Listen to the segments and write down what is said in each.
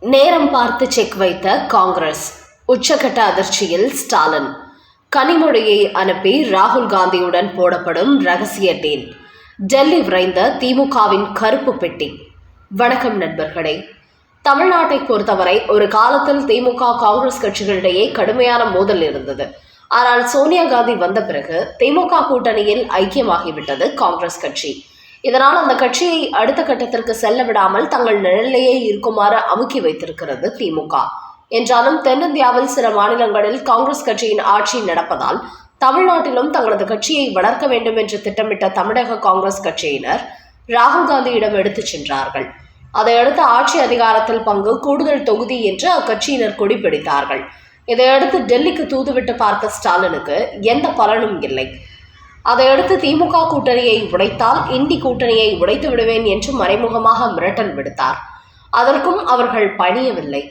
நேரம் பார்த்து செக் வைத்த காங்கிரஸ். உச்சகட்ட அதிர்ச்சியில் ஸ்டாலின். கனிமொழியை அனுப்பி ராகுல் காந்தியுடன் போடப்படும் ரகசிய டீல். டெல்லி விரைந்த திமுகவின் கருப்பு பெட்டி. வணக்கம் நண்பர்களே. தமிழ்நாட்டை பொறுத்தவரை ஒரு காலத்தில் திமுக காங்கிரஸ் கட்சிகளிடையே கடுமையான மோதல் இருந்தது. ஆனால் சோனியா காந்தி வந்த பிறகு திமுக கூட்டணியில் ஐக்கியமாகிவிட்டது காங்கிரஸ் கட்சி. இதனால் அந்த கட்சியை அடுத்த கட்டத்திற்கு செல்ல விடாமல் தங்கள் நிழலையே இருக்குமாறு அமுக்கி வைத்திருக்கிறது திமுக. என்றாலும் தென்னிந்தியாவில் சில மாநிலங்களில் காங்கிரஸ் கட்சியின் ஆட்சி நடப்பதால் தமிழ்நாட்டிலும் தங்களது கட்சியை வளர்க்க வேண்டும் என்று திட்டமிட்ட தமிழக காங்கிரஸ் கட்சியினர் ராகுல் காந்தியிடம் எடுத்துச் சென்றார்கள். அதையடுத்து ஆட்சி அதிகாரத்தில் பங்கு கூடுதல் தொகுதி என்று அக்கட்சியினர் கொடிபிடித்தார்கள். இதையடுத்து டெல்லிக்கு தூதுவிட்டு பார்த்த ஸ்டாலினுக்கு எந்த பலனும் இல்லை. அதையடுத்து திமுக கூட்டணியை உடைத்தால் இந்தி கூட்டணியை உடைத்து விடுவேன் என்று மறைமுகமாக மிரட்டல் விடுத்தார். அதற்கும் அவர்கள் பணியவில்லை.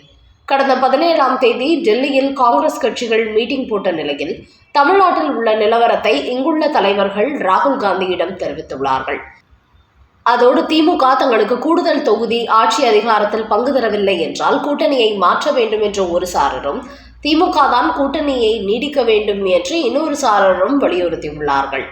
கடந்த பதினேழாம் தேதி டெல்லியில் காங்கிரஸ் கட்சிகள் மீட்டிங் போட்ட நிலையில் தமிழ்நாட்டில் உள்ள நிலவரத்தை இங்குள்ள தலைவர்கள் ராகுல் காந்தியிடம் தெரிவித்துள்ளார்கள். அதோடு திமுக தங்களுக்கு கூடுதல் தொகுதி ஆட்சி அதிகாரத்தில் பங்கு தரவில்லை என்றால் கூட்டணியை மாற்ற வேண்டும் என்ற ஒரு சாரரும் திமுக தான் கூட்டணியை நீடிக்க வேண்டும் என்று இன்னொரு சாரரும் வலியுறுத்தியுள்ளார்கள்.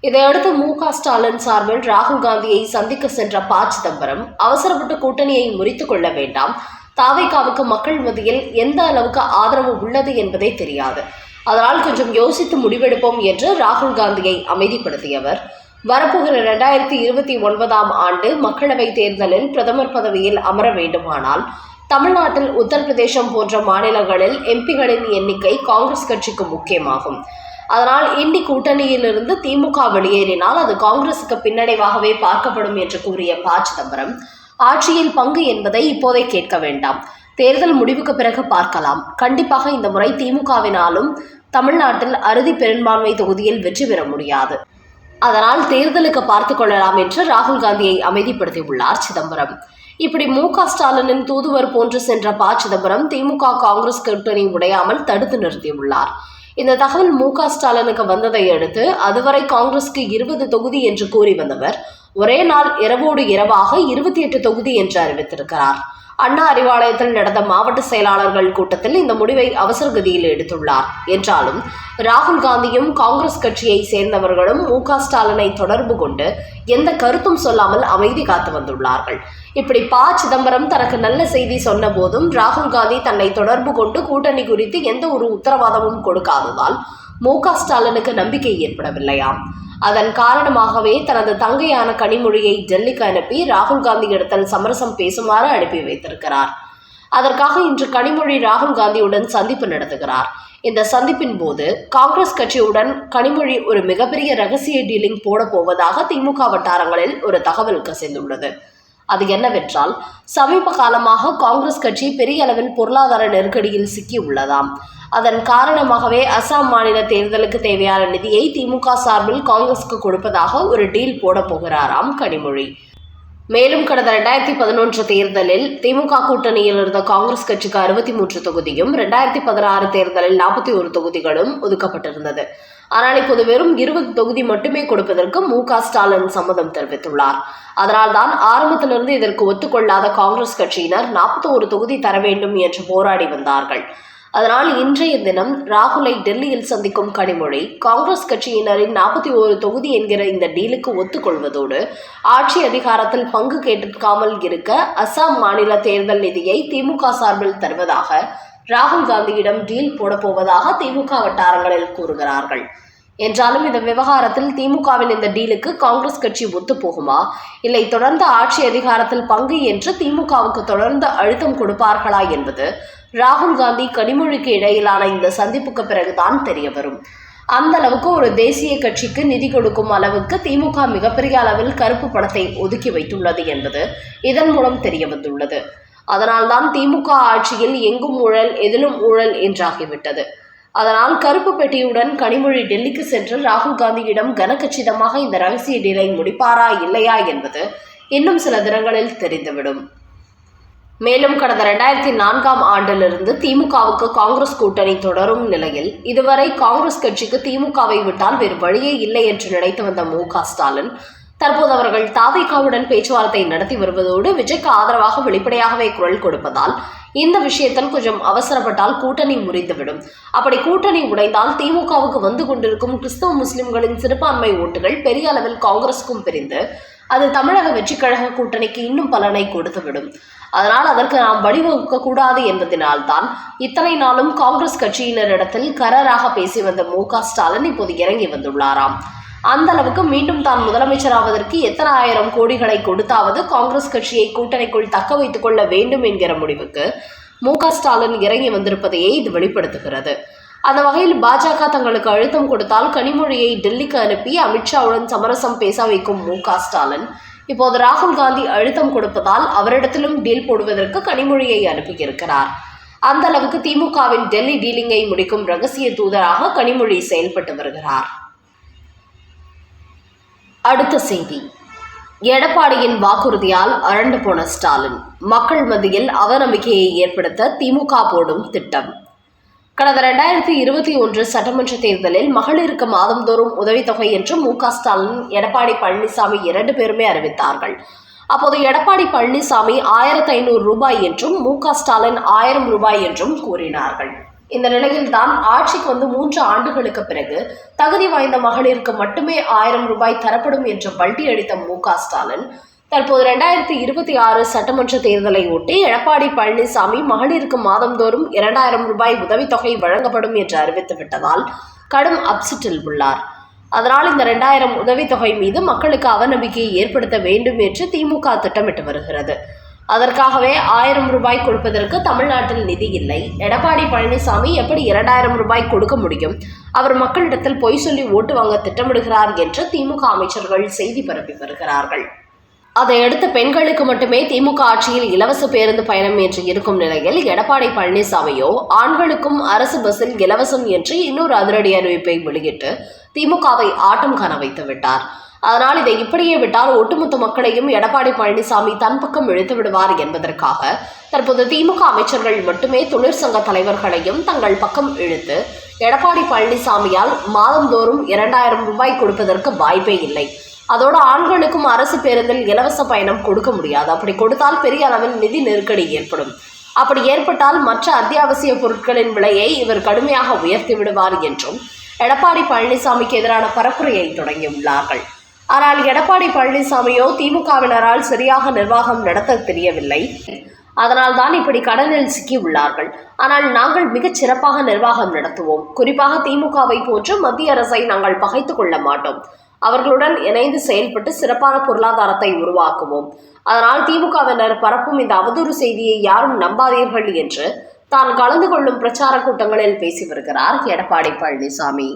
இதையடுத்து மு க ஸ்டாலின் சார்பில் ராகுல் காந்தியை சந்திக்க சென்ற ப சிதம்பரம் அவசரப்பட்டு கூட்டணியை முறித்துக் கொள்ள வேண்டாம். தாவைக்காவுக்கு மக்கள் மத்தியில் எந்த அளவுக்கு ஆதரவு உள்ளது என்பதே தெரியாது. அதனால் கொஞ்சம் யோசித்து முடிவெடுப்போம் என்று ராகுல் காந்தியை அமைதிப்படுத்தியவர். வரப்போகிற இரண்டாயிரத்தி இருபத்தி ஒன்பதாம் ஆண்டு மக்களவைத் தேர்தலில் பிரதமர் பதவியில் அமர வேண்டுமானால் தமிழ்நாட்டில் உத்தரப்பிரதேசம் போன்ற மாநிலங்களில் எம்பிகளின் எண்ணிக்கை காங்கிரஸ் கட்சிக்கு முக்கியமாகும். அதனால் இந்தி கூட்டணியிலிருந்து திமுக வெளியேறினால் அது காங்கிரசுக்கு பின்னடைவாகவே பார்க்கப்படும் என்று கூறிய ப. சிதம்பரம் ஆட்சியில் பங்கு என்பதை இப்போதே கேட்க வேண்டாம். தேர்தல் முடிவுக்கு பிறகு பார்க்கலாம். கண்டிப்பாக இந்த முறை திமுகவினாலும் தமிழ்நாட்டில் அறுதி பெரும்பான்மை தொகுதியில் வெற்றி பெற முடியாது. அதனால் தேர்தலுக்கு பார்த்து கொள்ளலாம் என்று ராகுல் காந்தியை அமைதிப்படுத்தியுள்ளார் சிதம்பரம். இப்படி மு க ஸ்டாலினின் தூதுவர் போன்று சென்ற ப சிதம்பரம் திமுக காங்கிரஸ் கூட்டணி உடையாமல் தடுத்து நிறுத்தியுள்ளார். இந்த தகவல் மு க ஸ்டாலினுக்கு வந்ததை அடுத்து அதுவரை காங்கிரஸ்க்கு இருபது தொகுதி என்று கூறி வந்தவர் ஒரே நாள் இரவோடு இரவாக இருபத்தி எட்டு தொகுதி என்று அறிவித்திருக்கிறார். அண்ணா அறிவாலயத்தில் நடந்த மாவட்ட செயலாளர்கள் கூட்டத்தில் இந்த முடிவை அவசர கதியில் எடுத்துள்ளார். என்றாலும் ராகுல் காந்தியும் காங்கிரஸ் கட்சியை சேர்ந்தவர்களும் மு க ஸ்டாலினை தொடர்பு கொண்டு எந்த கருத்தும் சொல்லாமல் அமைதி காத்து வந்துள்ளார்கள். இப்படி ப. சிதம்பரம் தனக்கு நல்ல செய்தி சொன்ன போதும் ராகுல் காந்தி தன்னை தொடர்பு கொண்டு கூட்டணி குறித்து எந்த ஒரு உத்தரவாதமும் கொடுக்காததால் மு க ஸ்டாலினுக்கு நம்பிக்கை ஏற்படவில்லையாம். அதன் காரணமாகவே தனது தங்கையான கனிமொழியை டெல்லிக்கு அனுப்பி ராகுல் காந்தியிடத்தில் சமரசம் பேசுமாறு அனுப்பி வைத்திருக்கிறார். அதற்காக இன்று கனிமொழி ராகுல் காந்தியுடன் சந்திப்பு நடத்துகிறார். இந்த சந்திப்பின் போது காங்கிரஸ் கட்சியுடன் கனிமொழி ஒரு மிகப்பெரிய ரகசிய டீலிங் போட போவதாக திமுக வட்டாரங்களில் ஒரு தகவல் கசிந்துள்ளது. அது என்னவென்றால் சமீப காலமாக காங்கிரஸ் கட்சி பெரிய அளவில் பொருளாதார நெருக்கடியில் சிக்கியுள்ளதாம். அதன் காரணமாகவே அசாம் மாநில தேர்தலுக்கு தேவையான நிதியை திமுக சார்பில் காங்கிரஸுக்கு கொடுப்பதாக ஒரு டீல் போட போகிறாராம் கனிமொழி. மேலும் கடந்த ரெண்டாயிரத்தி பதினொன்று தேர்தலில் திமுக கூட்டணியில் இருந்த காங்கிரஸ் கட்சிக்கு அறுபத்தி மூன்று தொகுதியும் ரெண்டாயிரத்தி பதினாறு தேர்தலில் நாற்பத்தி ஒரு தொகுதிகளும் ஒதுக்கப்பட்டிருந்தது. ஆனால் இப்போது வெறும் இருபது தொகுதி மட்டுமே கொடுப்பதற்கு மு க ஸ்டாலின் சம்மதம் தெரிவித்துள்ளார். அதனால்தான் ஆரம்பத்திலிருந்து இதற்கு ஒத்துக்கொள்ளாத காங்கிரஸ் கட்சியினர் நாற்பத்தி ஒரு தொகுதி தர வேண்டும் என்று போராடி வந்தார்கள். அதனால் இன்றைய தினம் ராகுலை டெல்லியில் சந்திக்கும் கனிமொழி காங்கிரஸ் கட்சியினரின் நாற்பத்தி ஓரு தொகுதி என்கிற இந்த டீலுக்கு ஒத்துக்கொள்வதோடு ஆட்சி அதிகாரத்தில் பங்கு கேட்காமல் இருக்க அசாம் மாநில தேர்தல் நிதியை திமுக சார்பில் தருவதாக ராகுல் காந்தியிடம் டீல் போடப்போவதாக திமுக வட்டாரங்களில் கூறுகிறார்கள். என்றாலும் இந்த விவகாரத்தில் திமுகவின் இந்த டீலுக்கு காங்கிரஸ் கட்சி ஒத்துப்போகுமா இல்லை தொடர்ந்து ஆட்சி அதிகாரத்தில் பங்கு என்று திமுகவுக்கு தொடர்ந்து அழுத்தம் கொடுப்பார்களா என்பது ராகுல் காந்தி கனிமொழிக்கு இடையிலான இந்த சந்திப்புக்கு பிறகுதான் தெரிய வரும் அந்த அளவுக்கு ஒரு தேசிய கட்சிக்கு நிதி கொடுக்கும் அளவுக்கு திமுக மிகப்பெரிய அளவில் கருப்பு பணத்தை ஒதுக்கி வைத்துள்ளது என்பது இதன் மூலம் தெரிய வந்துள்ளது அதனால்தான் திமுக ஆட்சியில் எங்கும் ஊழல் எதிலும் ஊழல் என்றாகிவிட்டது. அதனால் கருப்பு பெட்டியுடன் கனிமொழி டெல்லிக்கு சென்று ராகுல் காந்தியிடம் கனகச்சிதமாக இந்த ரகசிய டீலை முடிப்பாரா இல்லையா என்பது இன்னும் சில தினங்களில் தெரிந்துவிடும். மேலும் கடந்த ரெண்டாயிரத்தி நான்காம் ஆண்டிலிருந்து திமுகவுக்கு காங்கிரஸ் கூட்டணி தொடரும் நிலையில் இதுவரை காங்கிரஸ் கட்சிக்கு திமுகவை விட்டால் வேறு வழியே இல்லை என்று நினைத்து வந்த மு ஸ்டாலின் தற்போது அவர்கள் தாவேகாவுடன் பேச்சுவார்த்தை நடத்தி வருவதோடு விஜய்க்கு ஆதரவாக வெளிப்படையாகவே குரல் கொடுப்பதால் இந்த விஷயத்தில் கொஞ்சம் அவசரப்பட்டால் கூட்டணி முறிந்துவிடும். அப்படி கூட்டணி உடைந்தால் திமுகவுக்கு வந்து கொண்டிருக்கும் கிறிஸ்தவ முஸ்லிம்களின் சிறுபான்மை ஓட்டுகள் பெரிய அளவில் காங்கிரஸுக்கும் பிரிந்து அது தமிழக வெற்றிக் கழக கூட்டணிக்கு இன்னும் பலனை கொடுத்துவிடும். அதனால் அதற்கு நாம் வழிவகுக்க கூடாது என்பதனால்தான் இத்தனை நாளும் காங்கிரஸ் கட்சியினரிடத்தில் கரராக பேசி வந்த மு க ஸ்டாலின் இப்போது இறங்கி வந்துள்ளாராம். அந்த அளவுக்கு மீண்டும் தான் முதலமைச்சராவதற்கு எத்தனை ஆயிரம் கோடிகளை கொடுத்தாவது காங்கிரஸ் கட்சியை கூட்டணிக்குள் தக்க வைத்துக் கொள்ள வேண்டும் என்கிற முடிவுக்கு மு ஸ்டாலின் இறங்கி வந்திருப்பதையே இது வெளிப்படுத்துகிறது. அந்த வகையில் பாஜக தங்களுக்கு அழுத்தம் கொடுத்தால் கனிமொழியை டெல்லிக்கு அனுப்பி அமித்ஷாவுடன் சமரசம் பேச வைக்கும் மு ஸ்டாலின். இப்போது ராகுல் காந்தி அழுத்தம் கொடுப்பதால் அவரிடத்திலும் டீல் போடுவதற்கு கனிமொழியை அனுப்பியிருக்கிறார். அந்த அளவுக்கு திமுகவின் டெல்லி டீலிங்கை முடிக்கும் ரகசிய தூதராக கனிமொழி செயல்பட்டு வருகிறார். அடுத்த செய்தி. எடப்பாடியின் வாக்குறுதியால் அரண்டு போன ஸ்டாலின். மக்கள் மத்தியில் அவநம்பிக்கையை ஏற்படுத்த திமுக போடும் திட்டம். கடந்த ரெண்டாயிரத்தி இருபத்தி ஒன்று சட்டமன்ற தேர்தலில் மகளிருக்கு மாதந்தோறும் உதவித்தொகை என்று மு க ஸ்டாலின் எடப்பாடி பழனிசாமி இரண்டு பேருமே அறிவித்தார்கள். அப்போது எடப்பாடி பழனிசாமி ஆயிரத்தி ஐநூறு ரூபாய் என்றும் மு க ஸ்டாலின் ஆயிரம் ரூபாய் என்றும் கூறினார்கள். இந்த நிலையில்தான் ஆட்சிக்கு வந்து மூன்று ஆண்டுகளுக்கு பிறகு தகுதி வாய்ந்த மகளிருக்கு மட்டுமே ஆயிரம் ரூபாய் தரப்படும் என்று பல்டி அடித்த மு க ஸ்டாலின். தற்போது ரெண்டாயிரத்தி இருபத்தி ஆறு சட்டமன்ற தேர்தலை ஒட்டி எடப்பாடி பழனிசாமி மகளிருக்கு மாதந்தோறும் இரண்டாயிரம் ரூபாய் உதவித்தொகை வழங்கப்படும் என்று அறிவித்து விட்டதால் கடும் அப்செட்டில் உள்ளார். அதனால் இந்த ரெண்டாயிரம் உதவித்தொகை மீது மக்களுக்கு அவநம்பிக்கையை ஏற்படுத்த வேண்டும் என்று திமுக திட்டமிட்டு வருகிறது. அதற்காகவே ஆயிரம் ரூபாய் கொடுப்பதற்கு தமிழ்நாட்டில் நிதி இல்லை. எடப்பாடி பழனிசாமி எப்படி இரண்டாயிரம் ரூபாய் கொடுக்க முடியும்? அவர் மக்களிடத்தில் பொய் சொல்லி ஓட்டு வாங்க திட்டமிடுகிறார் என்று திமுக அமைச்சர்கள் செய்தி பரப்பி வருகிறார்கள். அதையடுத்து பெண்களுக்கு மட்டுமே திமுக ஆட்சியில் இலவச பேருந்து பயணம் என்று இருக்கும் நிலையில் எடப்பாடி பழனிசாமியோ ஆண்களுக்கும் அரசு பஸ்ஸில் இலவசம் என்று இன்னொரு அதிரடி அறிவிப்பை வெளியிட்டு திமுகவை ஆட்டம் காண வைத்து விட்டார். அதனால் இதை இப்படியே விட்டால் ஒட்டுமொத்த மக்களையும் எடப்பாடி பழனிசாமி தன் பக்கம் இழுத்து விடுவார் என்பதற்காக தற்போது திமுக அமைச்சர்கள் மட்டுமே தொழிற்சங்க தலைவர்களையும் தங்கள் பக்கம் இழுத்து எடப்பாடி பழனிசாமியால் மாதந்தோறும் இரண்டாயிரம் ரூபாய் கொடுப்பதற்கு வாய்ப்பே இல்லை. அதோடு ஆண்களுக்கும் அரசு பேருந்தில் இலவச பயணம் கொடுக்க முடியாது. அப்படி கொடுத்தால் பெரிய அளவில் நிதி நெருக்கடி ஏற்படும். அப்படி ஏற்பட்டால் மற்ற அத்தியாவசிய பொருட்களின் விலையை இவர் கடுமையாக உயர்த்தி விடுவார் என்றும் எடப்பாடி பழனிசாமிக்கு எதிரான பரப்புரையை தொடங்கியுள்ளார்கள். ஆனால் எடப்பாடி பழனிசாமியோ திமுகவினரால் சரியாக நிர்வாகம் நடத்த தெரியவில்லை. அதனால் தான் இப்படி கடனில் சிக்கி உள்ளார்கள் ஆனால் நாங்கள் மிகச் சிறப்பாக நிர்வாகம் நடத்துவோம். குறிப்பாக திமுகவை போன்று மத்திய அரசை நாங்கள் பகைத்துக் கொள்ள மாட்டோம். அவர்களுடன் இணைந்து செயல்பட்டு சிறப்பான பொருளாதாரத்தை உருவாக்குவோம். அதனால் திமுகவினர் பரப்பும் இந்த அவதூறு செய்தியை யாரும் நம்பாதீர்கள் என்று தான் கலந்து கொள்ளும் பிரச்சார கூட்டங்களில் பேசி வருகிறார் எடப்பாடி பழனிசாமி.